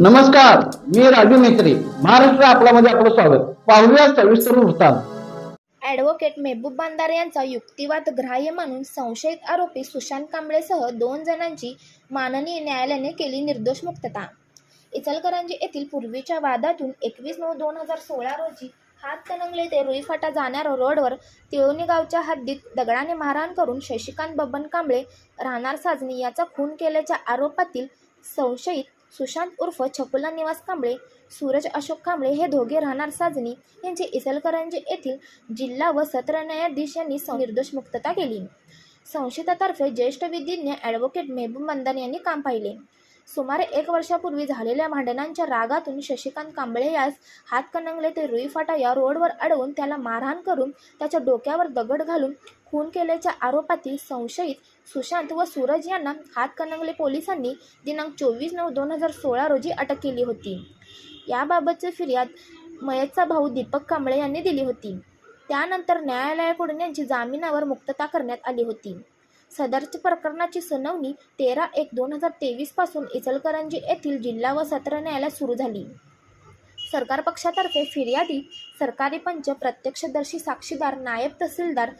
नमस्कार मी राजू मेत्री महाराष्ट्र आपल्यामध्ये आपलं स्वागत. पाहूया सविस्तर वृत्तांत. ॲडव्होकेट मेहबूब बांदार यांचा युक्तिवाद ग्राह्य मानून संशयित आरोपी सुशांत कांबळेसह दोन जणांची माननीय न्यायालयाने केली निर्दोष मुक्तता. इचलकरंजी येथील पूर्वीच्या वादातून एकवीस नऊ दोन हजार सोळा रोजी हात हातकणंगले ते रुईफाटा जाणाऱ्या रोडवर तिळोनी गावच्या हद्दीत दगडाने मारहाण करून शशिकांत बबन कांबळे राहणार साजनी याचा खून केल्याच्या आरोपातील संशयित सुशांत उर्फ छकुला निवास कांबळे सूरज अशोक कांबळे हे दोघे राहणार साजनी यांचे इचलकरंजी येथील जिल्हा व सत्र न्यायाधीश यांनी निर्दोष मुक्तता केली. संशयितातर्फे ज्येष्ठ विधिज्ञ ॲडव्होकेट मेहबूब मंदान यांनी काम पाहिले. सुमारे एक वर्षापूर्वी झालेल्या भांडणांच्या रागातून शशिकांत कांबळे यास हातकणंगले ते रुईफाटा या रोडवर अडवून त्याला मारहाण करून त्याच्या डोक्यावर दगड घालून खून केल्याच्या आरोपातील संशयित सुशांत व सूरज यांना हातकणंगले पोलिसांनी दिनांक चोवीस नऊ दोन हजार सोळा रोजी अटक केली होती. याबाबतची फिर्याद मयतचा भाऊ दीपक कांबळे यांनी दिली होती. त्यानंतर न्यायालयाकडून यांची जामिनावर मुक्तता करण्यात आली होती. सदरच्या प्रकरणाची सुनावणी तेरा एक दोन हजार तेवीसपासून इचलकरंजी येथील जिल्हा व सत्र न्यायालयात सुरू झाली. सरकार पक्षातर्फे फिर्यादी सरकारी पंच प्रत्यक्षदर्शी साक्षीदार नायब तहसीलदार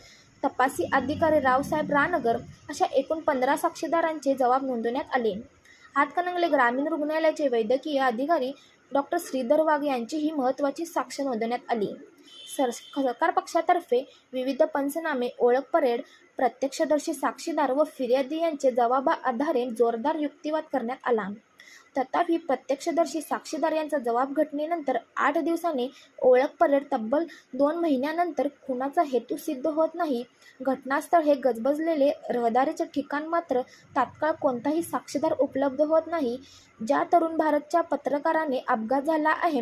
तपासी अधिकारी रावसाहेब रानगर अशा एकूण पंधरा साक्षीदारांचे जबाब नोंदवण्यात आले. हातकणंगले ग्रामीण रुग्णालयाचे वैद्यकीय अधिकारी डॉक्टर श्रीधर वाघ यांचीही महत्त्वाची साक्ष नोंदवण्यात आली. सर सरकार पक्षातर्फे विविध पंचनामे ओळख परेड प्रत्यक्षदर्शी साक्षीदार व फिर्यादी यांचे जबाबा आधारे जोरदार युक्तिवाद करण्यात आला. तथापि प्रत्यक्षदर्शी साक्षीदार यांचा जबाब घटनेनंतर आठ दिवसांनी ओळख परेड तब्बल दोन महिन्यानंतर खुनाचा हेतू सिद्ध होत नाही. घटनास्थळ हे गजबजलेले रहदारीचे ठिकाण मात्र तात्काळ कोणताही साक्षीदार उपलब्ध होत नाही. ज्या तरुण भारतच्या पत्रकाराने अपघात झाला आहे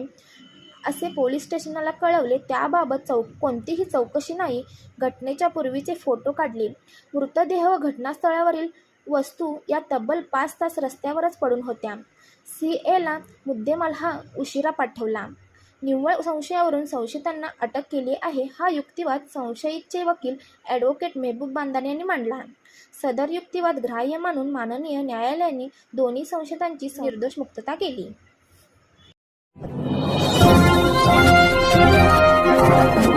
असे पोलीस स्टेशनला कळवले. त्याबाबत चौ कोणतीही चौकशी नाही. घटनेच्या पूर्वीचे फोटो काढले. मृतदेह व घटनास्थळावरील वस्तू या तब्बल पाच तास रस्त्यावरच पडून होत्या. सी एला मुद्देमाल हा उशिरा पाठवला. निव्वळ संशयावरून संशयितांना अटक केली आहे. हा युक्तिवाद संशयितचे वकील ॲडव्होकेट मेहबूब बांदाने यांनी मांडला. सदर युक्तिवाद ग्राह्य मानून माननीय न्यायालयाने दोन्ही संशयितांची निर्दोष मुक्तता केली. Thank you.